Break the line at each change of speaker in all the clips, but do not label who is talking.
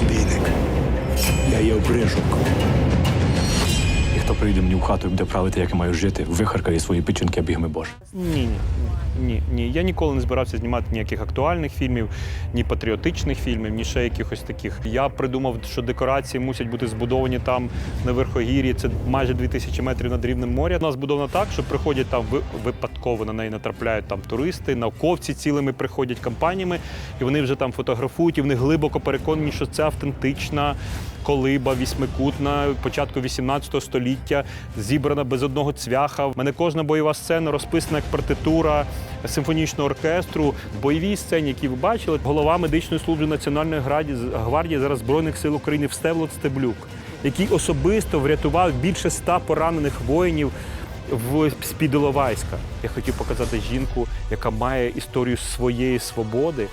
розбійник. Я є обрижок.
Хто прийде мені в хату і буде правити, як я маю жити, вихаркає свої печінки бігми Боже.
Ні, ні, ні, ні. Я ніколи не збирався знімати ніяких актуальних фільмів, ні патріотичних фільмів, ні ще якихось таких. Я придумав, що декорації мусять бути збудовані там на верхогір'ї. Це майже 2000 метрів над рівнем моря. Вона збудована так, що приходять там випадково на неї натрапляють там туристи, науковці цілими приходять компаніями, і вони вже там фотографують, і вони глибоко переконані, що це автентична колиба вісьмикутна початку 18 століття, зібрана без одного цвяха. В мене кожна бойова сцена розписана як партитура симфонічного оркестру. В бойовій сцені, які ви бачили, голова медичної служби Національної гвардії, зараз Збройних сил України Встевлот Стеблюк, який особисто врятував більше ста поранених воїнів. В з-під. Я хотів показати жінку, яка має історію своєї свободи,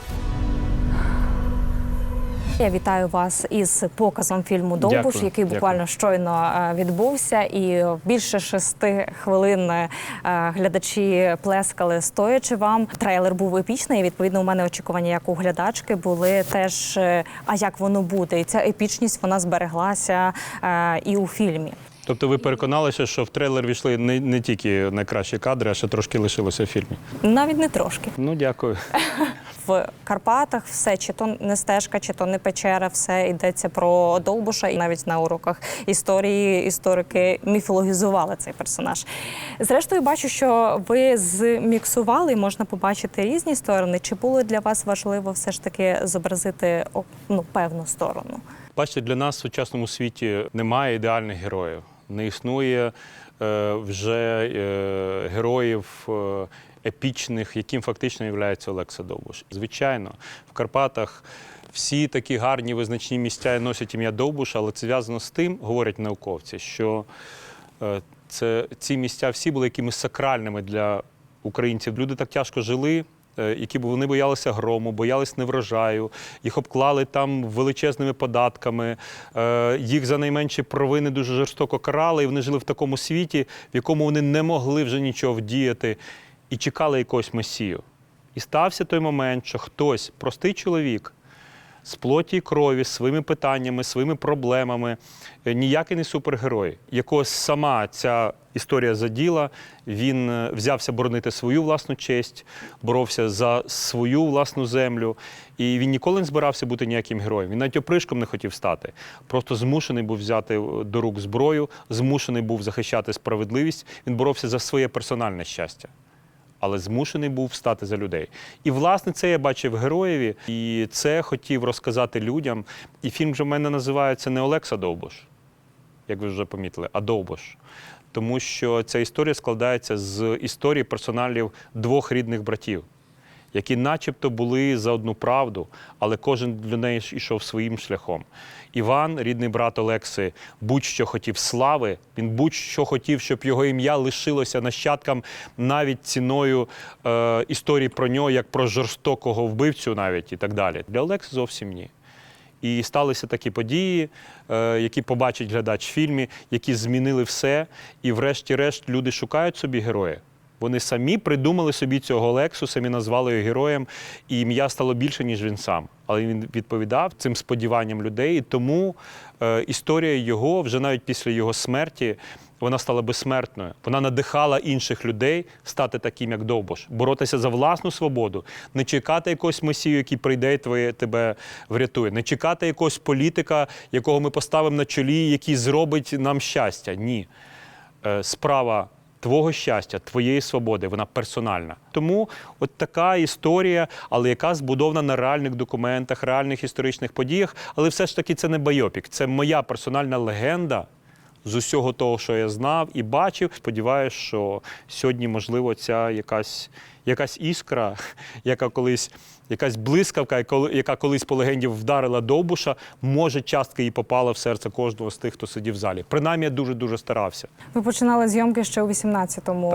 Я вітаю вас із показом фільму Довбуш,
Дякую,
який
дякую.
буквально щойно е, відбувся, і більше шести хвилин е, глядачі плескали стоячи вам. Трейлер був епічний. і, Відповідно, у мене очікування, як у глядачки, були теж е, а як воно буде, і ця епічність вона збереглася і у фільмі.
Тобто ви переконалися, що в трейлер війшли не, не тільки найкращі кадри, а ще трошки лишилося в фільмі.
Навіть не трошки.
Ну, дякую.
В Карпатах все чи то не стежка, чи то не печера, все йдеться про Довбуша. І навіть на уроках історії історики міфологізували цей персонаж. Зрештою, бачу, що ви зміксували можна побачити різні сторони. Чи було для вас важливо все ж таки зобразити ну, певну сторону?
Бачите, для нас в сучасному світі немає ідеальних героїв. Не існує е, вже е, героїв е, епічних, яким фактично є Олекса Довбуш. Звичайно, в Карпатах всі такі гарні визначні місця носять ім'я Довбуша, але це зв'язано з тим, говорять науковці, що це, ці місця всі були якимись сакральними для українців. Люди так тяжко жили. Е, Які вони боялися грому, боялись неврожаю, їх обклали там величезними податками, е, їх за найменші провини дуже жорстоко карали, і вони жили в такому світі, в якому вони не могли вже нічого вдіяти, і чекали якогось месію. І стався той момент, що хтось, простий чоловік, з плоті і крові, своїми питаннями, своїми проблемами, е, ніякий не супергерой, якого сама ця історія заділа. Він е, взявся боронити свою власну честь, боровся за свою власну землю. І він ніколи не збирався бути ніяким героєм. Він навіть опришком не хотів стати. Просто змушений був взяти е, до рук зброю, змушений був захищати справедливість. Він боровся за своє персональне щастя але змушений був встати за людей. І власне це я бачив героєві, і це хотів розказати людям. І фільм вже в мене називається не Олекса Довбош, як ви вже помітили, а Довбош. Тому що ця історія складається з історії персоналів двох рідних братів, які начебто були за одну правду, але кожен для неї ж ішов своїм шляхом. Іван, рідний брат Олекси, будь-що хотів слави, він будь-що хотів, щоб його ім'я лишилося нащадкам навіть ціною е, історії про нього, як про жорстокого вбивцю, навіть і так далі. Для Олекси зовсім ні. І сталися такі події, е, які побачить глядач в фільмі, які змінили все. І, врешті-решт, люди шукають собі героя. Вони самі придумали собі цього Олексу, самі назвали його героєм, і ім'я стало більше, ніж він сам. Але він відповідав цим сподіванням людей. І тому е, історія його, вже навіть після його смерті, вона стала безсмертною. Вона надихала інших людей стати таким, як Довбуш, боротися за власну свободу, не чекати якогось месію, який прийде і твоє, тебе врятує, не чекати якогось політика, якого ми поставимо на чолі, який зробить нам щастя. Ні. Е, справа твого щастя, твоєї свободи, вона персональна. Тому от така історія, але яка збудована на реальних документах, реальних історичних подіях. Але все ж таки це не байопік, це моя персональна легенда. З усього того, що я знав і бачив, сподіваюся, що сьогодні, можливо, ця якась, якась іскра, яка колись, якась блискавка, яка- колись по легенді вдарила Довбуша, може частка її попала в серце кожного з тих, хто сидів в залі. Принаймні, я дуже-дуже старався.
Ви починали зйомки ще у 18-му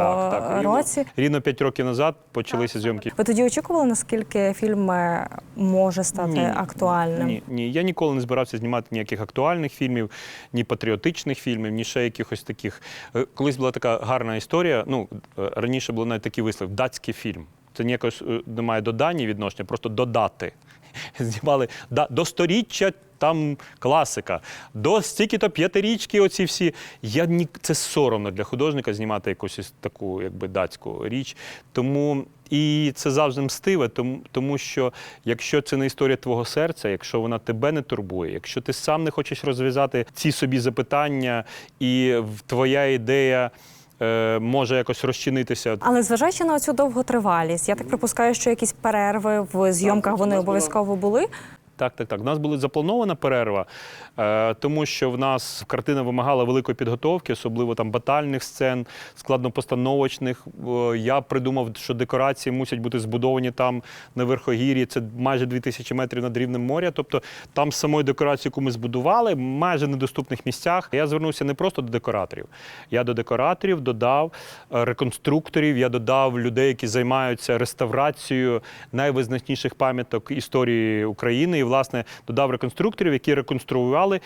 році.
Рівно п'ять років назад почалися зйомки.
Ви тоді очікували, наскільки фільм е, може стати актуальним?
Ні, ні, я ніколи не збирався знімати ніяких актуальних фільмів, ні патріотичних фільмів, ні ще якихось таких. Е, Колись була така гарна історія. Ну е, раніше було навіть такий вислів датський фільм. Це ніякого е, немає до дані відношення, просто додати. знімали до сторіччя. Там класика. До стільки-то п'ятирічки, оці всі. Я ні, це соромно для художника знімати якусь таку, якби датську річ. Тому і це завжди мстиве, тому, тому що якщо це не історія твого серця, якщо вона тебе не турбує, якщо ти сам не хочеш розв'язати ці собі запитання, і твоя ідея може якось розчинитися.
Але зважаючи на цю довготривалість, я так припускаю, що якісь перерви в зйомках вони обов'язково були.
Так, так, так. У нас була запланована перерва, е, тому що в нас картина вимагала великої підготовки, особливо там батальних сцен, складнопостановочних. Е, Я придумав, що декорації мусять бути збудовані там на верхогір'ї. Це майже 2000 метрів над рівнем моря. Тобто там самої декорації, яку ми збудували, майже недоступних місцях. Я звернувся не просто до декораторів. Я до декораторів додав е, реконструкторів, я додав людей, які займаються реставрацією найвизначніших пам'яток історії України. Власне, додав реконструкторів, які реконструювали.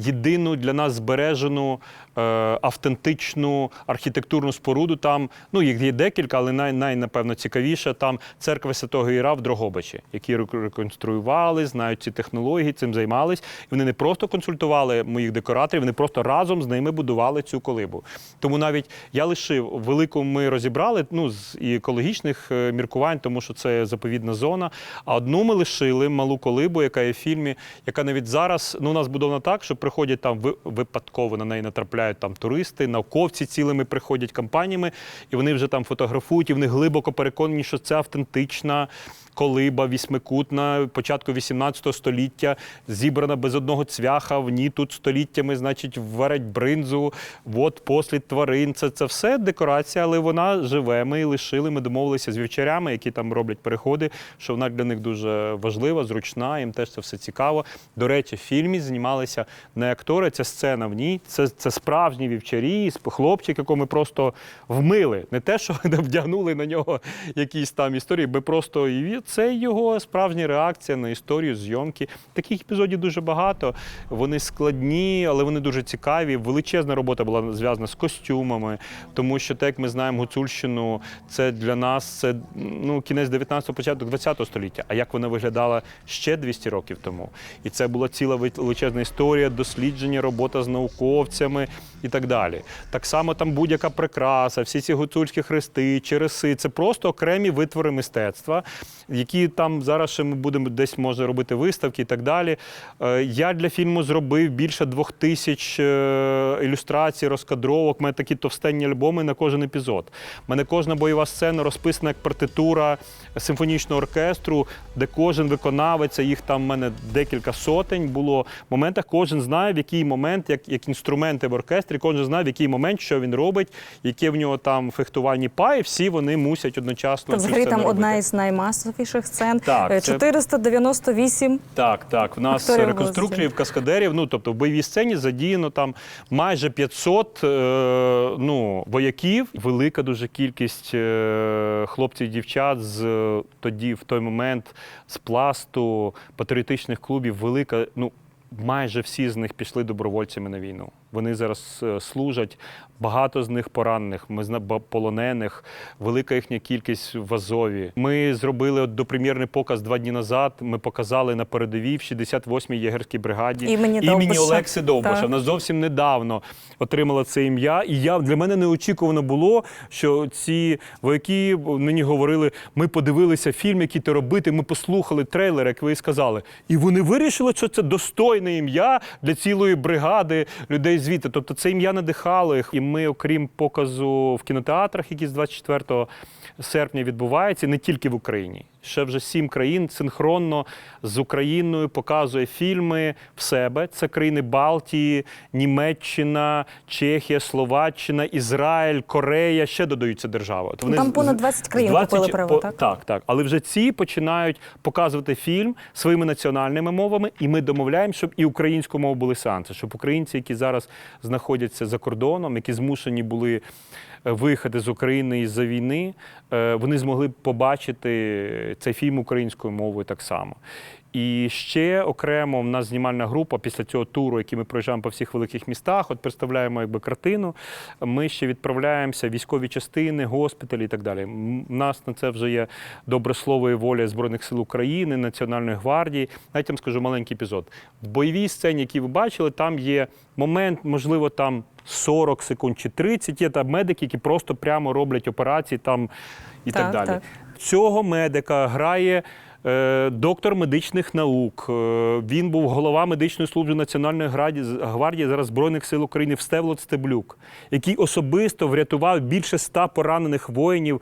Єдину для нас збережену е, автентичну архітектурну споруду. Там ну їх є декілька, але най, най напевно цікавіша там церква Святого Іра в Дрогобичі, які реконструювали, знають ці технології, цим займались. І вони не просто консультували моїх декораторів, вони просто разом з ними будували цю колибу. Тому навіть я лишив велику ми розібрали ну з екологічних е, міркувань, тому що це заповідна зона. А одну ми лишили малу колибу, яка є в фільмі, яка навіть зараз ну у нас будована так, що приходять там ви- випадково на неї натрапляють там туристи, науковці цілими приходять компаніями, і вони вже там фотографують, і вони глибоко переконані, що це автентична. Колиба вісьмикутна початку 18 століття, зібрана без одного цвяха, в ній тут століттями, значить, варять бринзу, от послід тварин. Це, це все декорація, але вона живе. Ми лишили. Ми домовилися з вівчарями, які там роблять переходи, що вона для них дуже важлива, зручна, їм теж це все цікаво. До речі, в фільмі знімалися не актори, ця сцена в ній. Це, це справжні вівчарі, хлопчик, якого ми просто вмили. Не те, що вдягнули на нього якісь там історії, ми просто і це його справжня реакція на історію зйомки. Таких епізодів дуже багато. Вони складні, але вони дуже цікаві. Величезна робота була зв'язана з костюмами, тому що, так як ми знаємо Гуцульщину, це для нас це ну кінець 19-го, початок 20-го століття. А як вона виглядала ще 200 років тому? І це була ціла ве- величезна історія, дослідження, робота з науковцями і так далі. Так само там будь-яка прикраса, всі ці гуцульські хрести, череси це просто окремі витвори мистецтва, які там зараз ще ми будемо десь може робити виставки і так далі. Е, Я для фільму зробив більше двох тисяч е, ілюстрацій, розкадровок. У мене такі товстенні альбоми на кожен епізод. У мене кожна бойова сцена розписана як партитура симфонічного оркестру, де кожен виконавець, їх там в мене декілька сотень було. В моментах кожен знає, в який момент, як, як інструменти в оркестрі, кожен знає, в який момент, що він робить, яке в нього там фехтувальні паї, всі вони мусять одночасно.
Та взагалі там одна із наймасовіших сцен.
Так,
Е,
це-
498
Так, так. В нас реконструкторів, каскадерів. Ну тобто в бойовій сцені задіяно там майже 500 е, ну, вояків. Велика дуже кількість е, хлопців і дівчат з е, тоді, в той момент, з пласту патріотичних клубів. Велика. Ну майже всі з них пішли добровольцями на війну. Вони зараз е, служать. Багато з них поранених, ми полонених, велика їхня кількість в Азові. Ми зробили от допрем'єрний показ два дні назад. Ми показали на передовій в 68-й єгерській бригаді
Імені
імені Олекси Довбуша.
Так.
Вона зовсім недавно отримала це ім'я. І я для мене неочікувано було, що ці вояки мені говорили: ми подивилися фільм, який ти робити. Ми послухали трейлер, як ви і сказали. І вони вирішили, що це достойне ім'я для цілої бригади людей звідти. Тобто це ім'я надихало їх. І ми, окрім показу в кінотеатрах, які з 24 серпня відбуваються, не тільки в Україні. Ще вже сім країн синхронно з Україною показує фільми в себе. Це країни Балтії, Німеччина, Чехія, Словаччина, Ізраїль, Корея. Ще додаються держави.
Ну, там понад
з-
20 країн
20
купили право, так?
Так, так. Але вже ці починають показувати фільм своїми національними мовами, і ми домовляємо, щоб і українською мовою були сеанси, щоб українці, які зараз знаходяться за кордоном, які змушені були виїхати з України із-за війни, е, вони змогли б побачити цей фільм українською мовою так само. І ще окремо в нас знімальна група після цього туру, який ми проїжджаємо по всіх великих містах. От представляємо якби картину. Ми ще відправляємося в військові частини, госпіталі і так далі. У нас на це вже є добре слово і воля Збройних сил України, Національної гвардії. Навіть вам скажу маленький епізод. В бойовій сцені, які ви бачили, там є момент, можливо, там 40 секунд чи 30. Є там медики, які просто прямо роблять операції там і так,
Так,
далі.
так.
Цього медика грає. е, Доктор медичних наук, Е, він був голова медичної служби Національної гвардії, гвардії зараз Збройних сил України Встевлот Стеблюк, який особисто врятував більше ста поранених воїнів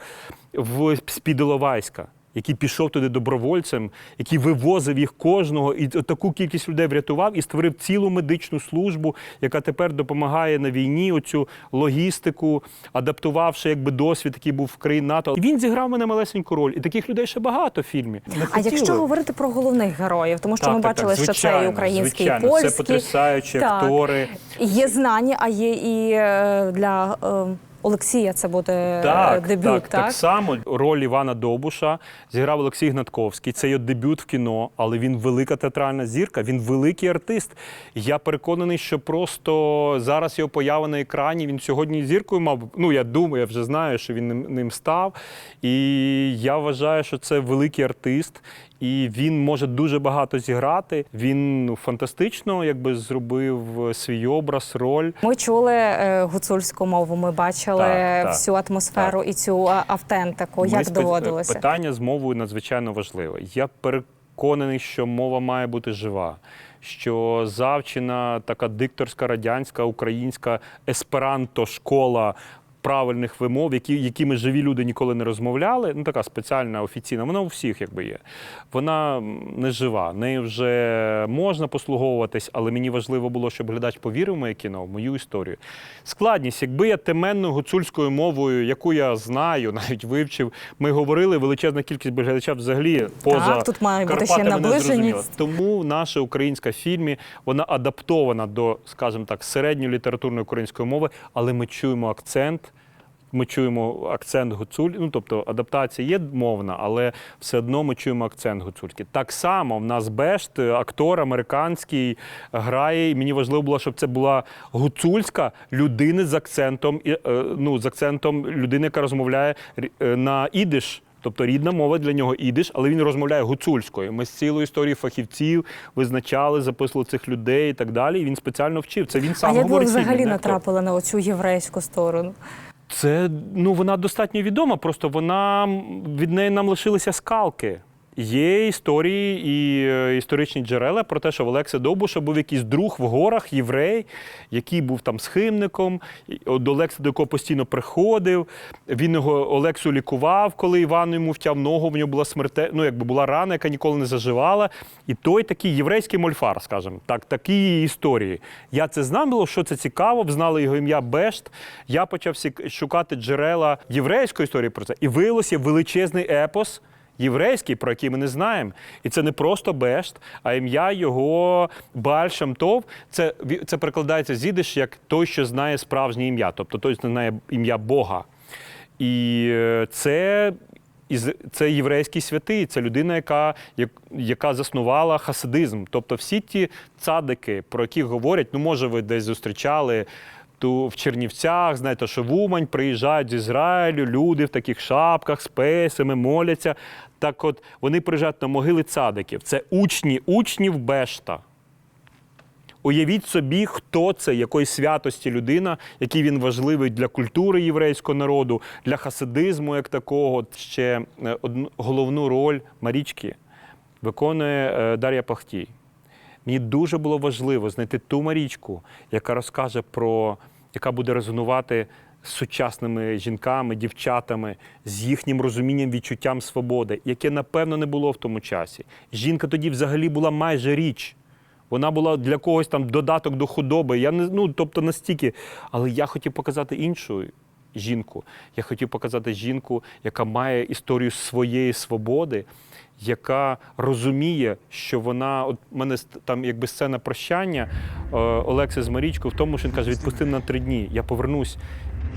в з-під Іловайська, який пішов туди добровольцем, який вивозив їх кожного, і таку кількість людей врятував і створив цілу медичну службу, яка тепер допомагає на війні оцю логістику, адаптувавши якби досвід, який був в країн НАТО. І він зіграв мене малесеньку роль. І таких людей ще багато в фільмі. Не
А якщо говорити про головних героїв, тому що
Так,
ми
так,
бачили,
так,
що це і
звичайно,
український, і
звичайно.
польський.
Це потрясаючі
Так.
актори.
Є знані, а є і е, для е, Олексія це буде
Так,
е, дебют,
так, так само роль Івана Довбуша зіграв Олексій Гнатковський. Це його дебют в кіно, але він велика театральна зірка, він великий артист. Я переконаний, що просто зараз його поява на екрані. Він сьогодні зіркою мав. Ну я думаю, я вже знаю, що він ним став. І я вважаю, що це великий артист. І він може дуже багато зіграти. Він ну, фантастично якби зробив свій образ, роль.
Ми чули е, гуцульську мову, ми бачили
Так, так,
всю атмосферу і цю автентику.
Ми
Як доводилося?
Питання з мовою надзвичайно важливе. Я переконаний, що мова має бути жива. Що завчена така дикторська радянська українська есперанто школа правильних вимов, які, якими живі люди ніколи не розмовляли. Ну така спеціальна офіційна, вона у всіх якби є. Вона не жива. Нею вже можна послуговуватись, але мені важливо було, щоб глядач повірив в моє кіно, в мою історію. Складність, якби я теменною гуцульською мовою, яку я знаю, навіть вивчив, ми говорили, величезна кількість глядача взагалі поза
тут має бути ще наближеність.
Тому наша українська фільмі вона адаптована до, скажімо так, середньої літературної української мови, але ми чуємо акцент. Ми чуємо акцент гуцуль, ну тобто адаптація є мовна, але все одно ми чуємо акцент гуцульський. Так само в нас Бешт, актор американський, грає. І мені важливо було, щоб це була гуцульська людина з акцентом, е, ну, з акцентом людини, яка розмовляє е, на ідиш. Тобто рідна мова для нього ідиш, але він розмовляє гуцульською. Ми з цілою історією фахівців визначали, записували цих людей і так далі. І він спеціально вчив. Це він
А
сам
як ви
говорить. в фільмі,
взагалі натрапили на оцю єврейську сторону?
Це ну вона достатньо відома, просто вона від неї нам лишилися скалки. Є історії і е, історичні джерела про те, що в Олекса Довбуша був якийсь друг в горах, єврей, який був там схимником. До Олекса до якого постійно приходив. Він його Олексу лікував, коли Іван йому втяв ногу. В нього була смерте, ну якби була рана, яка ніколи не заживала. І той такий єврейський мольфар, скажімо, так, такі історії. Я це знав, було, що це цікаво, знали його ім'я Бешт. Я почав шукати джерела єврейської історії про це. І виявилося величезний епос. Єврейський, про який ми не знаємо. І це не просто Бешт, а ім'я його Бааль Шамтов. Це, це перекладається з як той, що знає справжнє ім'я, тобто той, що знає ім'я Бога. І е, це, із- це єврейський святий, це людина, яка, яка заснувала хасидизм. Тобто всі ті цадики, про які говорять, ну може ви десь зустрічали. Ту в Чернівцях, знаєте, що в Умань приїжджають з Ізраїлю, люди в таких шапках з песами, моляться. Так от вони приїжджають на могили цадиків. Це учні учнів Бешта. Уявіть собі, хто це, якої святості людина, який він важливий для культури єврейського народу, для хасидизму як такого. Ще е, одну головну роль Марічки виконує е, Дар'я Пахтій. Мені дуже було важливо знайти ту Марічку, яка розкаже про, яка буде резонувати з сучасними жінками, дівчатами, з їхнім розумінням, відчуттям свободи, яке, напевно, не було в тому часі. Жінка тоді взагалі була майже річ. Вона була для когось там додаток до худоби. Я не ну, тобто настільки. Але я хотів показати іншу жінку. Я хотів показати жінку, яка має історію своєї свободи, яка розуміє, що вона, от мене там якби сцена прощання е, Олекси з Марічкою в тому, що він каже: відпусти на три дні. Я повернусь.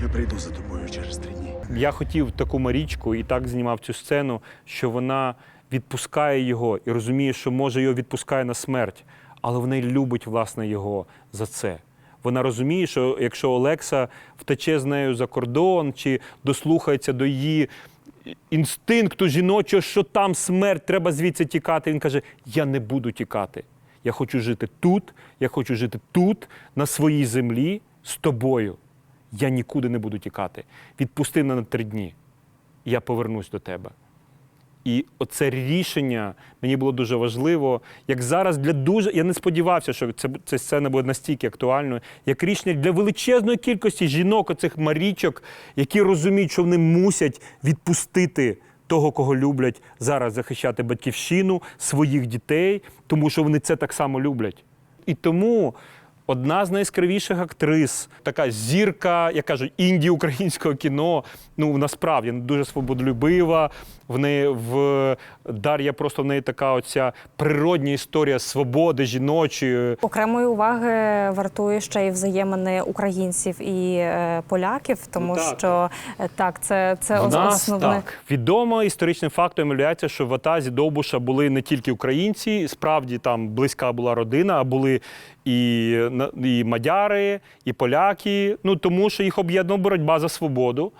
Я прийду за тобою через три дні.
Я хотів таку Марічку і так знімав цю сцену, що вона відпускає його і розуміє, що може його відпускає на смерть, але вона й любить власне його за це. Вона розуміє, що якщо Олекса втече з нею за кордон чи дослухається до її інстинкту жіночого, що там смерть, треба звідси тікати. Він каже: Я не буду тікати. Я хочу жити тут, я хочу жити тут, на своїй землі, з тобою. Я нікуди не буду тікати. Відпусти мене на три дні. і Я повернусь до тебе. І оце рішення мені було дуже важливо. Як зараз для дуже. Я не сподівався, що це, ця сцена буде настільки актуальною, як рішення для величезної кількості жінок, оцих марічок, які розуміють, що вони мусять відпустити того, кого люблять зараз захищати батьківщину, своїх дітей, тому що вони це так само люблять. І тому. Одна з найяскравіших актрис, така зірка, як кажуть, інді українського кіно. Ну насправді дуже свободолюбива. В неї в Дар'я просто в неї така оця природня історія свободи жіночої.
Окремої уваги вартує ще й взаємини українців і е, поляків, тому
Ну, так.
що е, так, це, це
В нас
основне.
так відомо історичним фактом є, що в Атазі Довбуша були не тільки українці, справді там близька була родина, а були і, і мадяри, і поляки. Ну тому що їх об'єднувала боротьба за свободу.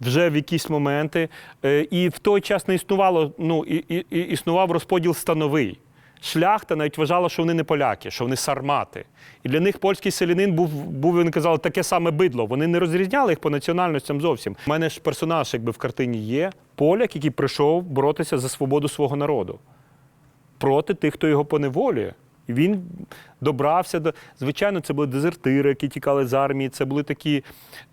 Вже в якісь моменти. Е, І в той час не існувало, ну і, і, і існував розподіл становий. Шляхта навіть вважала, що вони не поляки, що вони сармати. І для них польський селянин був, був вони казали, таке саме бидло. Вони не розрізняли їх по національностям зовсім. У мене ж персонаж, якби в картині є, поляк, який прийшов боротися за свободу свого народу проти тих, хто його поневолює. Він добрався до. Звичайно, це були дезертири, які тікали з армії. Це були такі,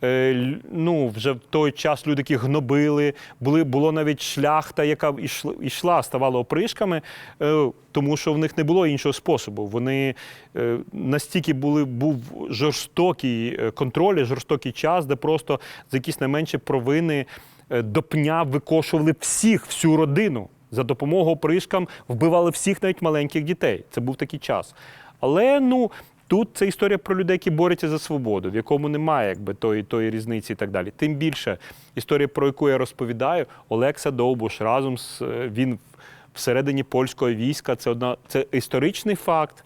е, ну, вже в той час люди, які гнобили. Були, було навіть шляхта, яка йшла, йшла ставала опришками, е, тому що в них не було іншого способу. Вони е, настільки були, був жорстокий е, контроль, жорстокий час, де просто за якісь найменші провини е, до пня викошували всіх, всю родину. За допомогою опришкам вбивали всіх навіть маленьких дітей. Це був такий час. Але ну тут це історія про людей, які борються за свободу, в якому немає якби тої, тої різниці і так далі. Тим більше історія, про яку я розповідаю, Олекса Довбуш разом з е, він всередині польського війська. Це одна це історичний факт,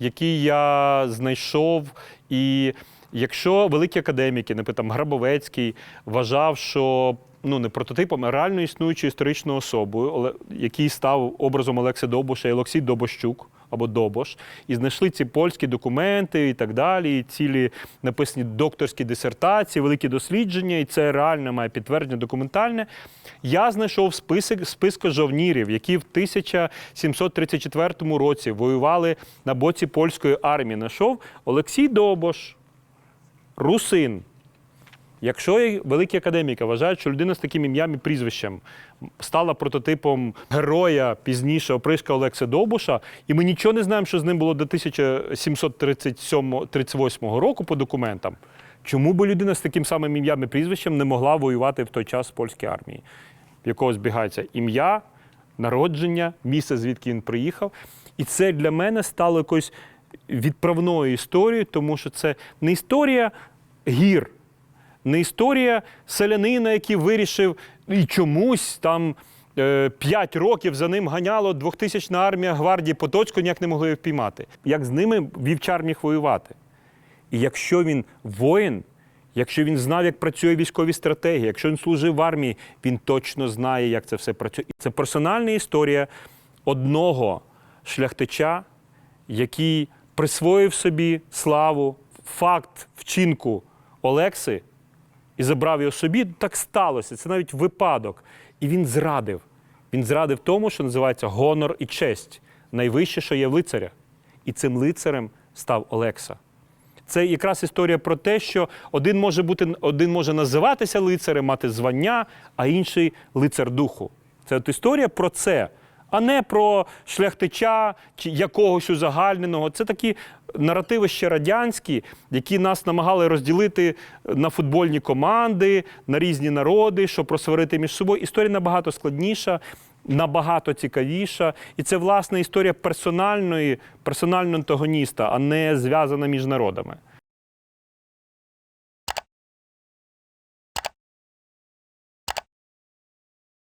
який я знайшов. І якщо великі академіки, наприклад, Грабовецький, вважав, що ну не прототипом, а реально існуючою історичною особою, який став образом Олекси Довбуша і Олексій Добощук або Добош, і знайшли ці польські документи і так далі, і цілі написані докторські дисертації, великі дослідження, і це реально має підтвердження документальне. Я знайшов список списку жовнірів, які в 1734 році воювали на боці польської армії. Знайшов Олексій Добош, русин. Якщо великі академіки вважають, що людина з таким ім'ям і прізвищем стала прототипом героя пізніше опришка Олекса Довбуша, і ми нічого не знаємо, що з ним було до 1737-38 року по документам, чому би людина з таким самим ім'ям і прізвищем не могла воювати в той час в польській армії, в якого збігається ім'я, народження, місце, звідки він приїхав. І це для мене стало якоюсь відправною історією, тому що це не історія гір не історія селянина, який вирішив і чомусь там е, п'ять років за ним ганяло 2000 армія гвардії Потоцького, ніяк не могли впіймати. Як з ними вівчар міг воювати? І якщо він воїн, якщо він знав, як працює військові стратегії, якщо він служив в армії, він точно знає, як це все працює. Це персональна історія одного шляхтича, який присвоїв собі славу, факт вчинку Олекси і забрав його собі. Так сталося. Це навіть випадок. І він зрадив. Він зрадив тому, що називається гонор і честь найвище, що є в лицаря. І цим лицарем став Олекса. Це якраз історія про те, що один може бути, один може називатися лицарем, мати звання, а інший лицар духу. Це от історія про це, а не про шляхтича чи якогось узагальненого. Це такі наративи ще радянські, які нас намагали розділити на футбольні команди, на різні народи, щоб просварити між собою. Історія набагато складніша. Набагато цікавіша, і це власне історія персональної, персонального антагоніста, а не зв'язана між народами.